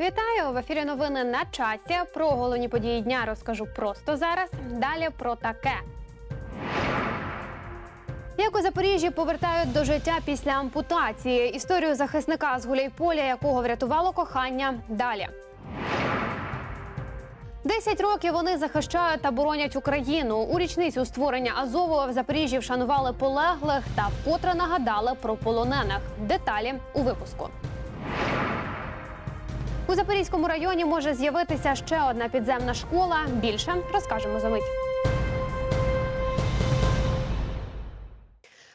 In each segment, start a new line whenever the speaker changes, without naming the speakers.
Вітаю в ефірі. Новини на часі. Про головні події дня розкажу просто зараз. Далі про таке. Як у Запоріжжі повертають до життя після ампутації. Історію захисника з Гуляйполя, якого врятувало кохання. Далі. Десять років вони захищають та боронять Україну. У річницю створення Азову в Запоріжжі вшанували полеглих та вкотре нагадали про полонених. Деталі у випуску. У Запорізькому районі може з'явитися ще одна підземна школа. Більше розкажемо за мить.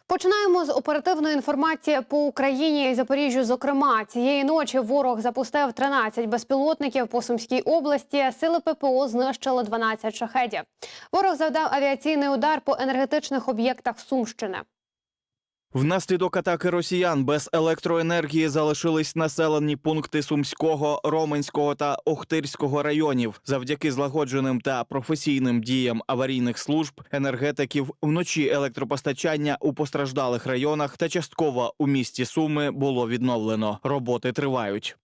Починаємо з оперативної інформації по Україні і Запоріжжю. Зокрема, цієї ночі ворог запустив 13 безпілотників по Сумській області. Сили ППО знищили 12 шахедів. Ворог завдав авіаційний удар по енергетичних об'єктах Сумщини.
Внаслідок атаки росіян без електроенергії залишились населені пункти Сумського, Роменського та Охтирського районів. Завдяки злагодженим та професійним діям аварійних служб енергетиків вночі електропостачання у постраждалих районах та частково у місті Суми було відновлено. Роботи тривають.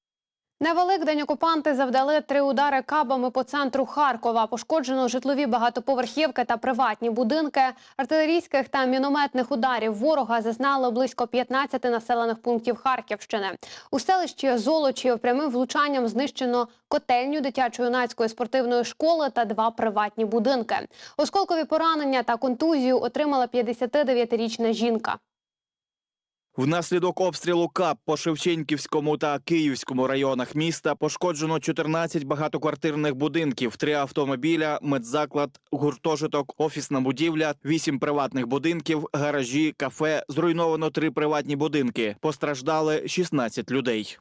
На Великдень окупанти завдали три удари кабами по центру Харкова. Пошкоджено житлові багатоповерхівки та приватні будинки. Артилерійських та мінометних ударів ворога зазнали близько 15 населених пунктів Харківщини. У селищі Золочів прямим влучанням знищено котельню дитячо-юнацької спортивної школи та два приватні будинки. Осколкові поранення та контузію отримала 59-річна жінка.
Внаслідок обстрілу КАП по Шевченківському та Київському районах міста пошкоджено 14 багатоквартирних будинків, 3 автомобіля, медзаклад, гуртожиток, офісна будівля, 8 приватних будинків, гаражі, кафе. Зруйновано 3 приватні будинки. Постраждали 16 людей.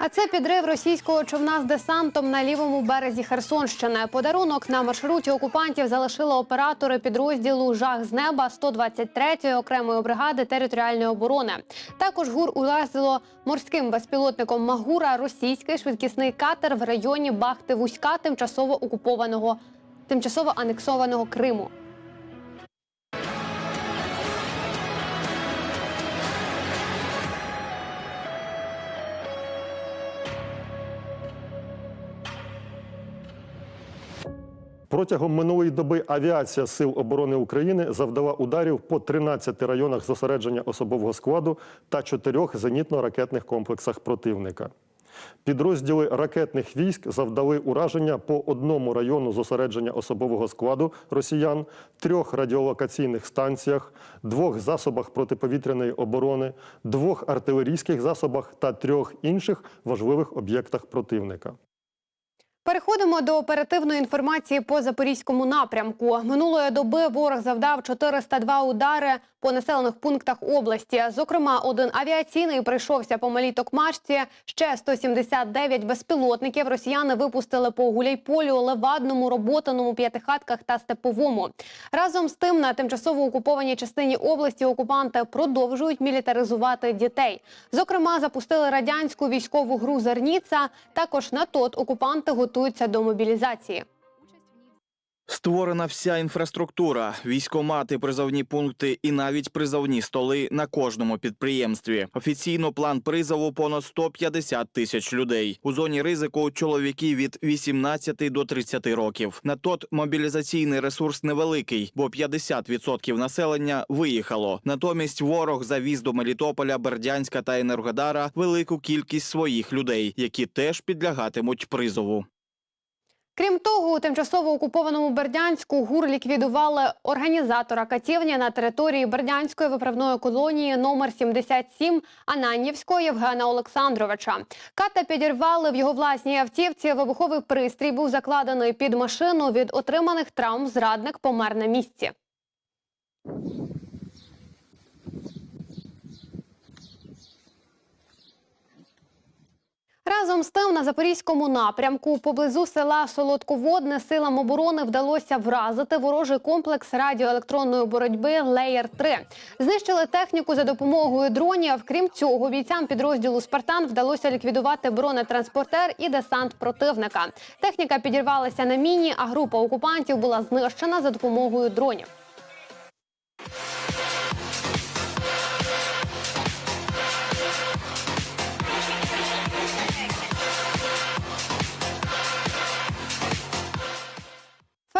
А це підрив російського човна з десантом на лівому березі Херсонщини. Подарунок на маршруті окупантів залишили оператори підрозділу Жах з неба 123-ї окремої бригади територіальної оборони. Також гур уразило морським безпілотником Магура російський швидкісний катер в районі Бахти Вузька, тимчасово окупованого тимчасово анексованого Криму.
Протягом минулої доби авіація Сил оборони України завдала ударів по 13 районах зосередження особового складу та чотирьох зенітно-ракетних комплексах противника. Підрозділи ракетних військ завдали ураження по одному району зосередження особового складу росіян, трьох радіолокаційних станціях, двох засобах протиповітряної оборони, двох артилерійських засобах та трьох інших важливих об'єктах противника.
Переходимо до оперативної інформації по запорізькому напрямку. Минулої доби ворог завдав 402 удари по населених пунктах області. Зокрема, один авіаційний прийшовся по малій Токмачці. Ще 179 безпілотників росіяни випустили по Гуляйполю, Левадному, Роботаному, П'ятихатках та Степовому. Разом з тим на тимчасово окупованій частині області окупанти продовжують мілітаризувати дітей. Зокрема, запустили радянську військову гру Зерніца. Також на тот окупанти готуються до мобілізації.
Створена вся інфраструктура, військомати, призовні пункти і навіть призовні столи на кожному підприємстві. Офіційно план призову понад 150 тисяч людей. У зоні ризику чоловіки від 18 до 30 років. На тот мобілізаційний ресурс невеликий, бо 50% населення виїхало. Натомість ворог завіз до Мелітополя, Бердянська та Енергодара велику кількість своїх людей, які теж підлягатимуть призову.
Крім того, у тимчасово окупованому Бердянську ГУР ліквідували організатора катівні на території Бердянської виправної колонії номер 77 Ананівського Євгена Олександровича. Ката підірвали в його власній автівці. Вибуховий пристрій був закладений під машину. Від отриманих травм зрадник помер на місці. Разом з тим на запорізькому напрямку поблизу села Солодководне силам оборони вдалося вразити ворожий комплекс радіоелектронної боротьби Леєр 3 Знищили техніку за допомогою дронів. Крім цього, бійцям підрозділу Спартан вдалося ліквідувати бронетранспортер і десант противника. Техніка підірвалася на міні, а група окупантів була знищена за допомогою дронів.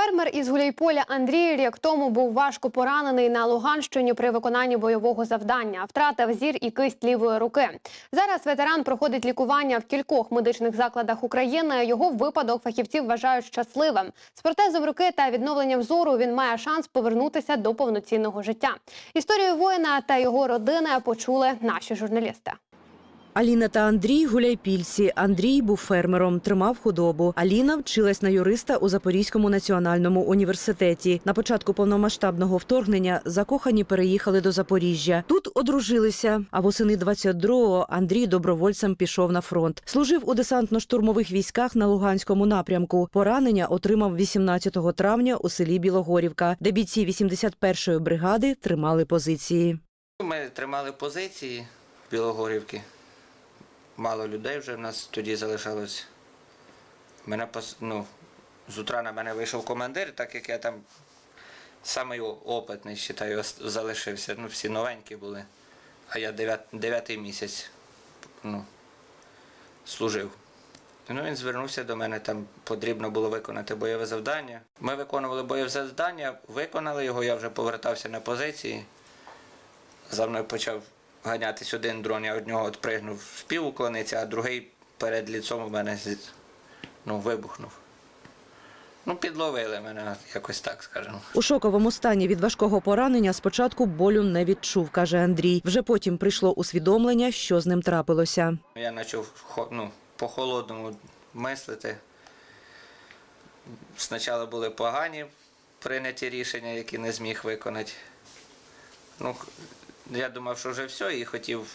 Фермер із Гуляйполя Андрій рік тому був важко поранений на Луганщині при виконанні бойового завдання. Втратив зір і кисть лівої руки. Зараз ветеран проходить лікування в кількох медичних закладах України. Його випадок фахівці вважають щасливим. З протезом руки та відновленням зору він має шанс повернутися до повноцінного життя. Історію воїна та його родини почули наші журналісти.
Аліна та Андрій гуляйпільці. Андрій був фермером, тримав худобу. Аліна вчилась на юриста у Запорізькому національному університеті. На початку повномасштабного вторгнення закохані переїхали до Запоріжжя. Тут одружилися. А восени 22-го Андрій добровольцем пішов на фронт. Служив у десантно-штурмових військах на Луганському напрямку. Поранення отримав 18 травня у селі Білогорівка, де бійці 81-ї бригади тримали позиції.
Ми тримали позиції Білогорівки. Мало людей вже в нас тоді залишалось. Мене ну, з утра на мене вийшов командир, так як я там самий опитний, вважаю, залишився. Ну, всі новенькі були. А я дев'ят... дев'ятий місяць ну, служив. Ну, він звернувся до мене, там потрібно було виконати бойове завдання. Ми виконували бойове завдання, виконали його, я вже повертався на позиції. За мною почав ганятись один дрон, я від нього відпригнув, спів уклонитися, а другий перед ліцом у мене ну, вибухнув. Ну, підловили мене, якось так скажемо.
У шоковому стані від важкого поранення спочатку болю не відчув, каже Андрій. Вже потім прийшло усвідомлення, що з ним трапилося.
Я почав ну, по-холодному мислити. Спочатку були погані прийняті рішення, які не зміг виконати. Ну, я думав, що вже все, і хотів,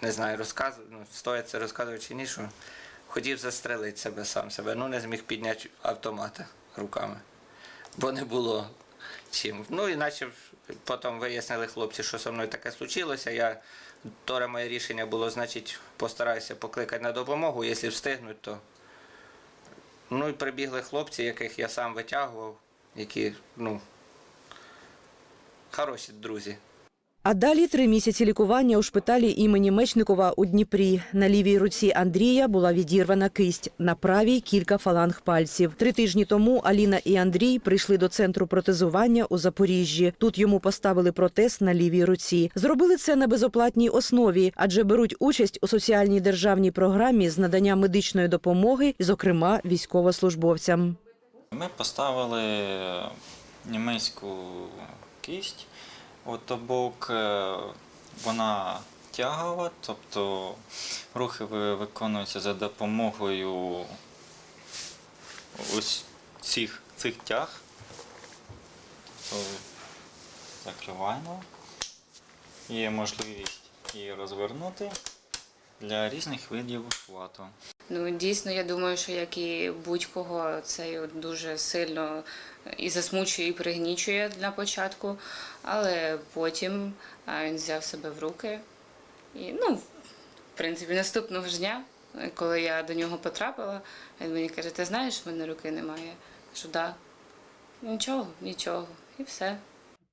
не знаю, розказувати, ну, стоїть це розказувати чи ні, що хотів застрелити себе сам себе. Ну, не зміг підняти автомата руками, бо не було чим. Ну, іначе потім вияснили хлопці, що зі мною таке случилося. Я Торе моє рішення було, значить, постараюся покликати на допомогу, якщо встигнуть, то. Ну і прибігли хлопці, яких я сам витягував, які, ну, хороші друзі.
А далі три місяці лікування у шпиталі імені Мечникова у Дніпрі. На лівій руці Андрія була відірвана кисть, на правій кілька фаланг пальців. Три тижні тому Аліна і Андрій прийшли до центру протезування у Запоріжжі. Тут йому поставили протез на лівій руці. Зробили це на безоплатній основі, адже беруть участь у соціальній державній програмі з надання медичної допомоги, зокрема військовослужбовцям.
Ми поставили німецьку кість, от обок е, вона тягова, тобто рухи виконуються за допомогою ось цих, цих тяг. Закриваємо. Є можливість її розвернути для різних видів хвату.
Ну дійсно, я думаю, що як і будь-кого, це дуже сильно і засмучує, і пригнічує на початку, але потім він взяв себе в руки. І, ну, в принципі, наступного ж дня, коли я до нього потрапила, він мені каже, ти знаєш, в мене руки немає. Я кажу, да. Нічого, нічого. І все.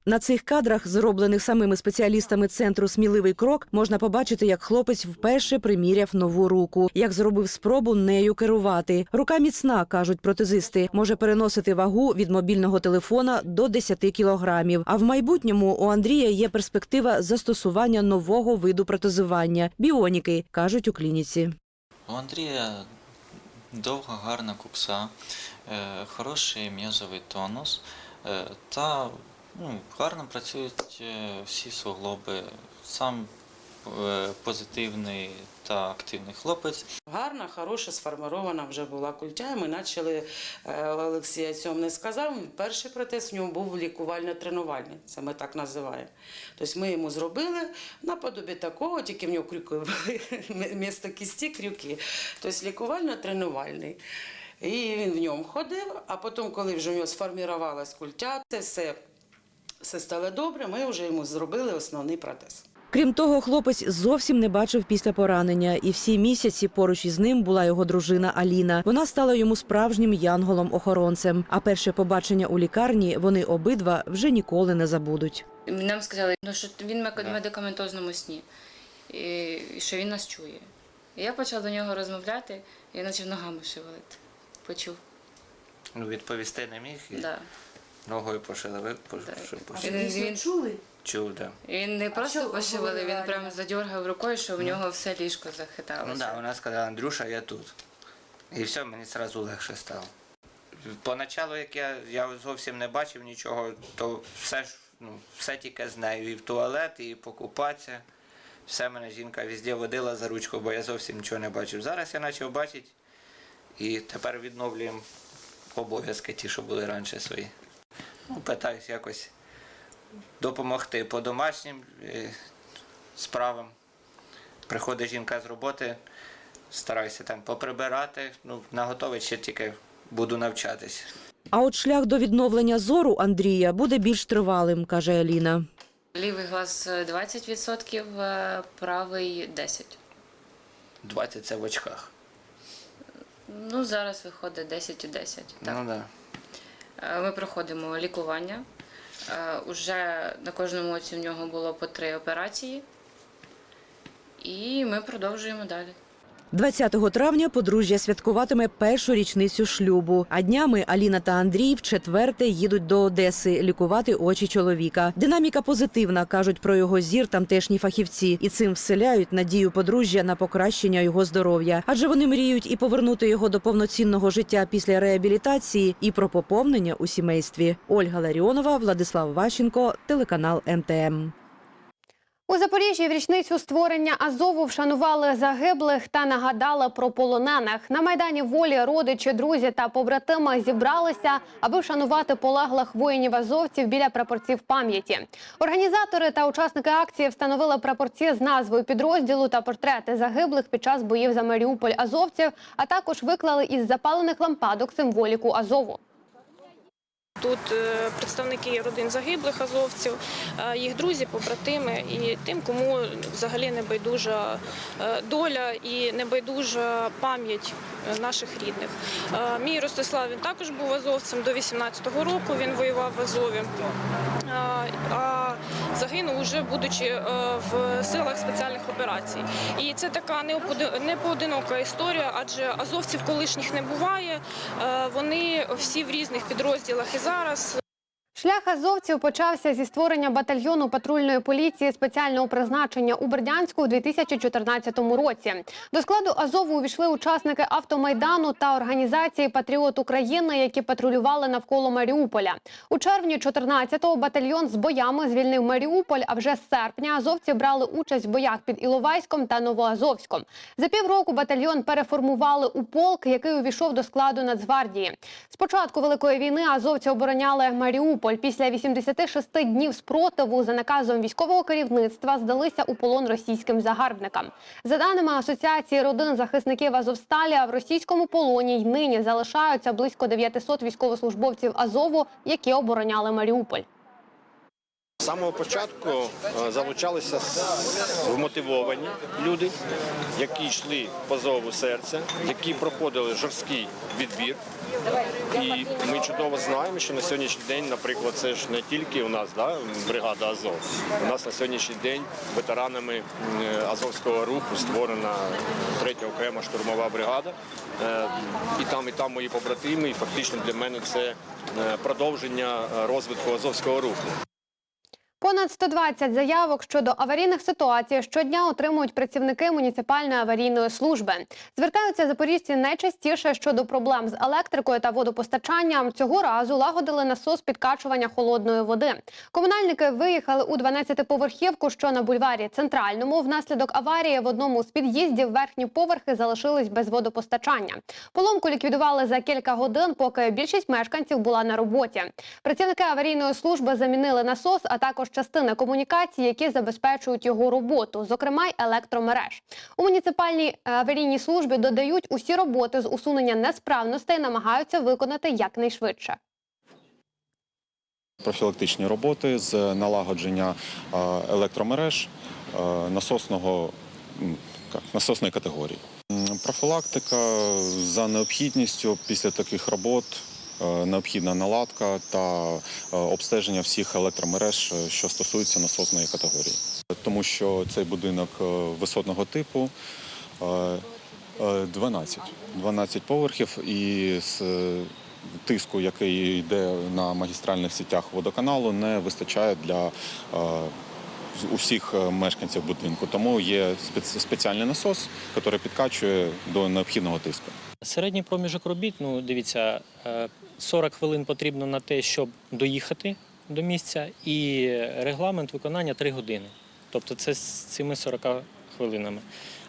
На цих кадрах, зроблених самими спеціалістами центру Сміливий крок, можна побачити, як хлопець вперше приміряв нову руку, як зробив спробу нею керувати. Рука міцна, кажуть протезисти, може переносити вагу від мобільного телефона до 10 кілограмів. А в майбутньому у Андрія є перспектива застосування нового виду протезування біоніки, кажуть у клініці.
У Андрія довга гарна кукса, е, хороший м'язовий тонус е, та ну, гарно працюють е, всі суглоби. Сам е, позитивний та активний хлопець.
Гарна, хороша, сформована вже була культя. Ми почали, е, Олексій цьому не сказав. Перший протез в ньому був лікувально-тренувальний, це ми так називаємо. Тобто ми йому зробили наподобі такого, тільки в нього крюки були, місто кісті крюки. Тобто лікувально-тренувальний. І він в ньому ходив, а потім, коли вже в нього сформувалась культя, це все, все стало добре, ми вже йому зробили основний протез.
Крім того, хлопець зовсім не бачив після поранення, і всі місяці поруч із ним була його дружина Аліна. Вона стала йому справжнім янголом-охоронцем. А перше побачення у лікарні вони обидва вже ніколи не забудуть.
Нам сказали, ну, що він в медикаментозному сні, і, що він нас чує. І я почала до нього розмовляти, і він почав ногами шевелити. Почув.
Ну, відповісти не міг і
Да.
Ногою пошилив.
Да.
пошив.
Він,
чули?
Чув, да.
він не просто пошивали, він прям задергав рукою, що в нього все ліжко
Ну
захиталося.
вона сказала, Андрюша, я тут. І все, мені одразу легше стало. Поначалу, як я, я зовсім не бачив нічого, то все ж ну, все тільки з нею. І в туалет, і покупатися. Все мене жінка везде водила за ручку, бо я зовсім нічого не бачив. Зараз я почав бачити і тепер відновлюємо обов'язки ті, що були раніше свої. Ну, питаюсь якось допомогти по домашнім е, справам. Приходить жінка з роботи, стараюся там поприбирати. Ну, наготовить ще тільки буду навчатись.
А от шлях до відновлення зору Андрія буде більш тривалим, каже Аліна.
Лівий глаз е, 20%, е, правий 10%.
20 це в очках.
Ну, зараз виходить 10 і 10. Так.
Ну да.
Е, Ми проходимо лікування. Е, Уже на кожному оці в нього було по три операції. І ми продовжуємо далі.
20 травня подружжя святкуватиме першу річницю шлюбу. А днями Аліна та Андрій в четверте їдуть до Одеси лікувати очі чоловіка. Динаміка позитивна, кажуть про його зір тамтешні фахівці, і цим вселяють надію подружжя на покращення його здоров'я. Адже вони мріють і повернути його до повноцінного життя після реабілітації, і про поповнення у сімействі. Ольга Ларіонова, Владислав Ващенко, телеканал МТМ.
У Запоріжжі в річницю створення Азову вшанували загиблих та нагадали про полонених. На майдані волі родичі, друзі та побратими зібралися, аби вшанувати полеглих воїнів азовців біля прапорців пам'яті. Організатори та учасники акції встановили прапорці з назвою підрозділу та портрети загиблих під час боїв за Маріуполь азовців, а також виклали із запалених лампадок символіку Азову.
Тут е, представники родин загиблих азовців, їх друзі, побратими і тим, кому взагалі не байдужа е, доля і не байдужа пам'ять е, наших рідних. Мій Ростислав він також був азовцем до 18-го року. Він воював в Азові. А загинув уже будучи в силах спеціальних операцій. І це така непоодинока історія, адже азовців колишніх не буває. Вони всі в різних підрозділах і зараз.
Шлях азовців почався зі створення батальйону патрульної поліції спеціального призначення у Бердянську у 2014 році. До складу Азову увійшли учасники автомайдану та організації Патріот України, які патрулювали навколо Маріуполя. У червні 14-го батальйон з боями звільнив Маріуполь. А вже з серпня азовці брали участь в боях під Іловайськом та Новоазовськом. За півроку батальйон переформували у полк, який увійшов до складу Нацгвардії. З початку великої війни азовці обороняли Маріуполь. Після 86 днів спротиву за наказом військового керівництва здалися у полон російським загарбникам. За даними асоціації родин захисників Азовсталі, в російському полоні й нині залишаються близько 900 військовослужбовців Азову, які обороняли Маріуполь.
Самого початку е, залучалися вмотивовані люди, які йшли по зову серця, які проходили жорсткий відбір. І ми чудово знаємо, що на сьогоднішній день, наприклад, це ж не тільки у нас да, бригада Азов. У нас на сьогоднішній день ветеранами Азовського руху створена третя окрема штурмова бригада. Е, І там, і там мої побратими, і фактично для мене це е, продовження розвитку Азовського руху.
Понад 120 заявок щодо аварійних ситуацій щодня отримують працівники муніципальної аварійної служби. Звертаються запоріжці найчастіше щодо проблем з електрикою та водопостачанням. Цього разу лагодили насос підкачування холодної води. Комунальники виїхали у 12-поверхівку, що на бульварі центральному. Внаслідок аварії в одному з під'їздів верхні поверхи залишились без водопостачання. Поломку ліквідували за кілька годин, поки більшість мешканців була на роботі. Працівники аварійної служби замінили насос, а також частини комунікацій, які забезпечують його роботу, зокрема й електромереж. У муніципальній е, аварійній службі додають усі роботи з усунення несправностей, намагаються виконати якнайшвидше.
профілактичні роботи з налагодження е, електромереж е, насосного насосної категорії. Профілактика за необхідністю після таких робот. Е, Необхідна наладка та е, обстеження всіх електромереж, е, що стосуються насосної категорії, тому що цей будинок висотного типу е, е, 12, 12 поверхів, і з тиску, який йде на магістральних сітях водоканалу, не вистачає для усіх мешканців будинку. Тому є спец- спеціальний насос, який підкачує до необхідного тиску.
Середній проміжок робіт, ну дивіться, е, 40 хвилин потрібно на те, щоб доїхати до місця, і регламент виконання 3 години. Тобто це з цими 40 хвилинами.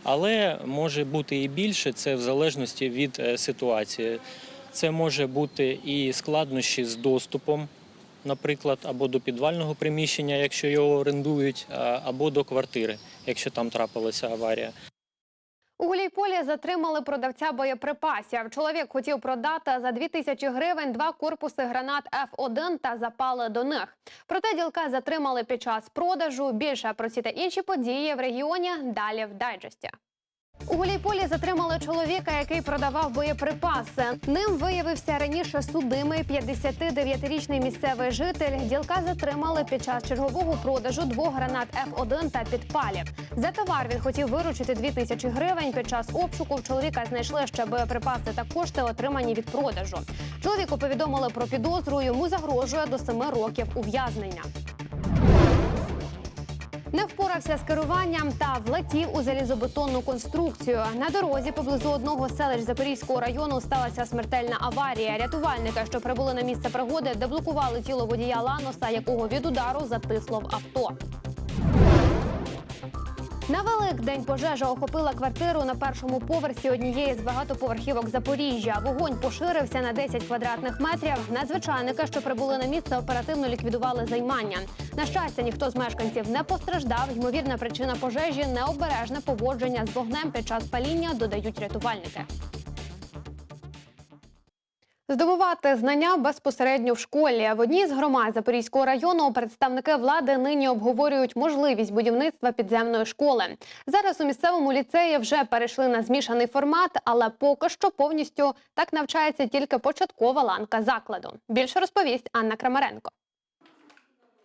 Але може бути і більше, це в залежності від е, ситуації. Це може бути і складнощі з доступом, наприклад, або до підвального приміщення, якщо його орендують, або до квартири, якщо там трапилася аварія.
У Гуляйполі затримали продавця боєприпасів. Чоловік хотів продати за 2 тисячі гривень два корпуси гранат F1 та запали до них. Проте ділка затримали під час продажу. Більше про ці та інші події в регіоні далі в дайджесті. У Гуляйполі затримали чоловіка, який продавав боєприпаси. Ним виявився раніше судимий 59-річний місцевий житель. Ділка затримали під час чергового продажу двох гранат F1 та підпалів. За товар він хотів виручити 2 тисячі гривень. Під час обшуку в чоловіка знайшли ще боєприпаси та кошти, отримані від продажу. Чоловіку повідомили про підозру. Йому загрожує до 7 років ув'язнення. Не впорався з керуванням та влетів у залізобетонну конструкцію. На дорозі поблизу одного селищ Запорізького району сталася смертельна аварія. Рятувальники, що прибули на місце пригоди, деблокували тіло водія Ланоса, якого від удару затисло в авто. На Великдень пожежа охопила квартиру на першому поверсі однієї з багатоповерхівок Запоріжжя. Вогонь поширився на 10 квадратних метрів. Надзвичайники, що прибули на місце, оперативно ліквідували займання. На щастя, ніхто з мешканців не постраждав. Ймовірна причина пожежі необережне поводження з вогнем під час паління, додають рятувальники. Здобувати знання безпосередньо в школі в одній з громад Запорізького району представники влади нині обговорюють можливість будівництва підземної школи. Зараз у місцевому ліцеї вже перейшли на змішаний формат, але поки що повністю так навчається тільки початкова ланка закладу. Більше розповість Анна Крамаренко.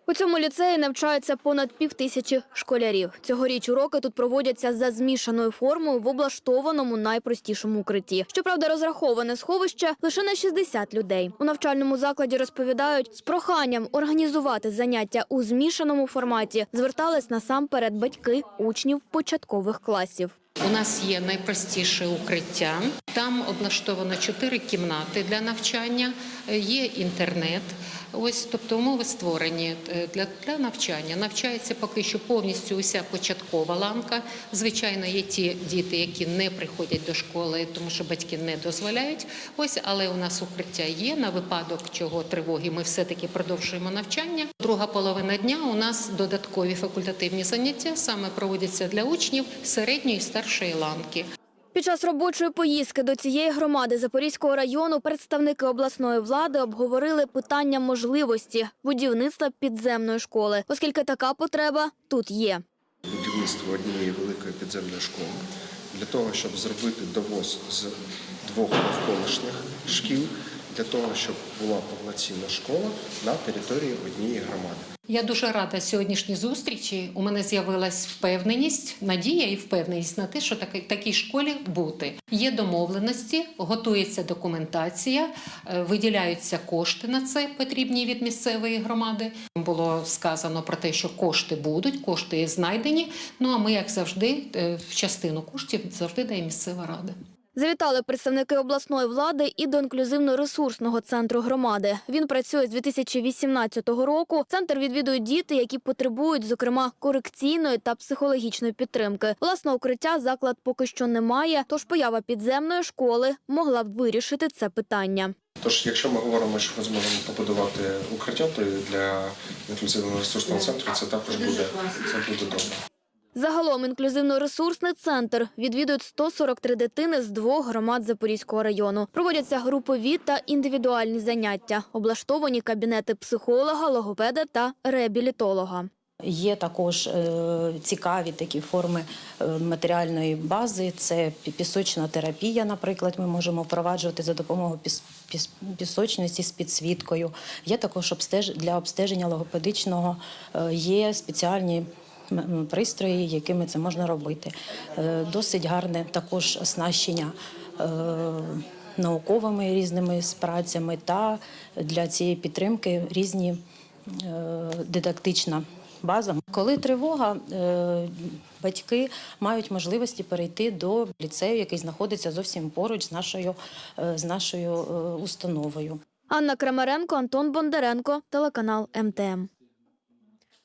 У цьому ліцеї навчаються понад півтисячі школярів. Цьогоріч уроки тут проводяться за змішаною формою в облаштованому найпростішому укритті. Щоправда, розраховане сховище лише на 60 людей. У навчальному закладі розповідають, з проханням організувати заняття у змішаному форматі звертались насамперед батьки учнів початкових класів.
У нас є найпростіше укриття. Там облаштовано чотири кімнати для навчання, е, є інтернет. Ось, тобто умови створені е, для, для навчання. Навчається поки що повністю уся початкова ланка. Звичайно, є ті діти, які не приходять до школи, тому що батьки не дозволяють. Ось, але у нас укриття є на випадок чого тривоги. Ми все-таки продовжуємо навчання. Друга половина дня у нас додаткові факультативні заняття саме проводяться для учнів середньої і старшої ланки.
Під час робочої поїздки до цієї громади Запорізького району представники обласної влади обговорили питання можливості будівництва підземної школи, оскільки така потреба тут є.
будівництво однієї великої підземної школи для того, щоб зробити довоз з двох навколишніх шкіл, для того, щоб була повноцінна школа на території однієї громади.
Я дуже рада сьогоднішній зустрічі. У мене з'явилась впевненість, надія і впевненість на те, що таки- такій школі бути. Є домовленості, готується документація, е, виділяються кошти на це потрібні від місцевої громади. Було сказано про те, що кошти будуть, кошти знайдені. Ну а ми, як завжди, е, в частину коштів завжди дає місцева рада.
Завітали представники обласної влади і до інклюзивно-ресурсного центру громади. Він працює з 2018 року. Центр відвідують діти, які потребують, зокрема, корекційної та психологічної підтримки. Власного укриття заклад поки що немає, тож поява підземної школи могла б вирішити це питання.
Тож, якщо ми говоримо, що ми зможемо побудувати укриття, то для інклюзивного ресурсного центру це також буде, це буде добре.
Загалом інклюзивно-ресурсний центр відвідують 143 дитини з двох громад Запорізького району. Проводяться групові та індивідуальні заняття, облаштовані кабінети психолога, логопеда та реабілітолога.
Є також е, цікаві такі форми е, матеріальної бази. Це пісочна терапія, наприклад, ми можемо впроваджувати за допомогою піс- піс- пісочниці з підсвіткою. Є також для обстеження логопедичного е, є спеціальні пристрої, якими це можна робити. Е, Досить гарне також оснащення. е, науковими різними працями та для цієї підтримки різні е, дидактична база. Коли тривога, батьки мають можливості перейти до ліцею, який знаходиться зовсім поруч з нашою, з нашою установою.
Анна Крамаренко, Антон Бондаренко, телеканал МТМ.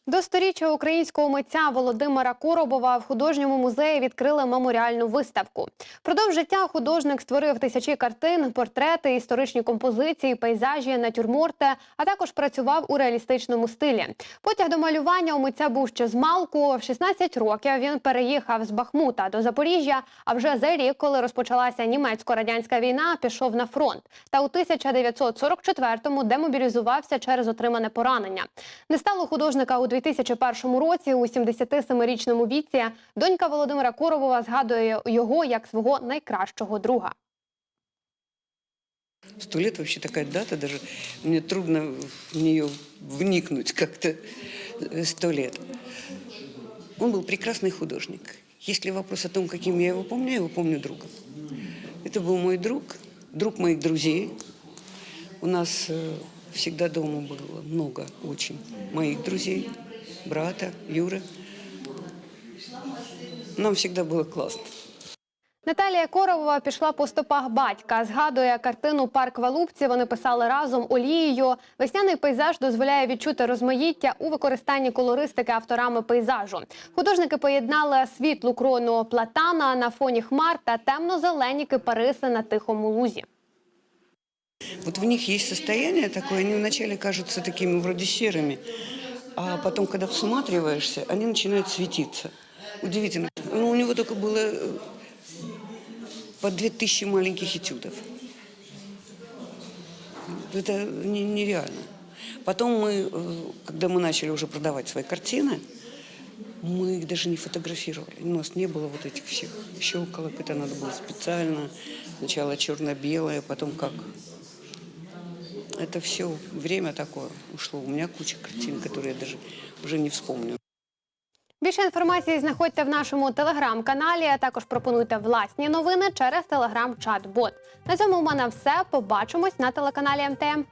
До сторіччя українського митця Володимира Коробова в художньому музеї відкрили меморіальну виставку. Продовж життя художник створив тисячі картин, портрети, історичні композиції, пейзажі, натюрморти, а також працював у реалістичному стилі. Потяг до малювання у митця був ще з малку. В 16 років він переїхав з Бахмута до Запоріжжя. А вже за рік, коли розпочалася німецько-радянська війна, пішов на фронт. Та у 1944-му демобілізувався через отримане поранення. Не стало художника у 2001 році. У 77-річному віці донька Володимира Коробова згадує його як свого найкращого друга.
Сто лет вообще такая дата, даже мне трудно в нее вникнуть как-то э, сто лет. Он был прекрасный художник. Если вопрос о том, каким я его помню, я его помню другом. Это был мой друг, друг моих друзей. У нас э, всегда дома было много очень моих друзей, брата, Юры. Нам всегда было классно.
Наталія Коровова пішла по стопах батька. Згадує картину Парк Валубці. Вони писали разом олією. Весняний пейзаж дозволяє відчути розмаїття у використанні колористики авторами пейзажу. Художники поєднали світлу крону платана на фоні хмар та темно-зелені кипариси на тихому лузі.
Вот в них есть состояние такое, они вначале кажутся такими вроде серыми, а потом, когда всматриваешься, они начинают светиться. Удивительно. Ну, у него только было э, по две тысячи маленьких этюдов. Это не- нереально. Потом мы, э, когда мы начали уже продавать свои картины, мы их даже не фотографировали. У нас не было вот этих всех щелкалок. Это надо было специально. Сначала черно-белое, потом как это все время такое ушло. У меня куча картин, которые я даже уже не вспомню.
Більше інформації знаходьте в нашому телеграм-каналі. а Також пропонуйте власні новини через телеграм-чат-бот. На цьому в мене все. Побачимось на телеканалі МТМ.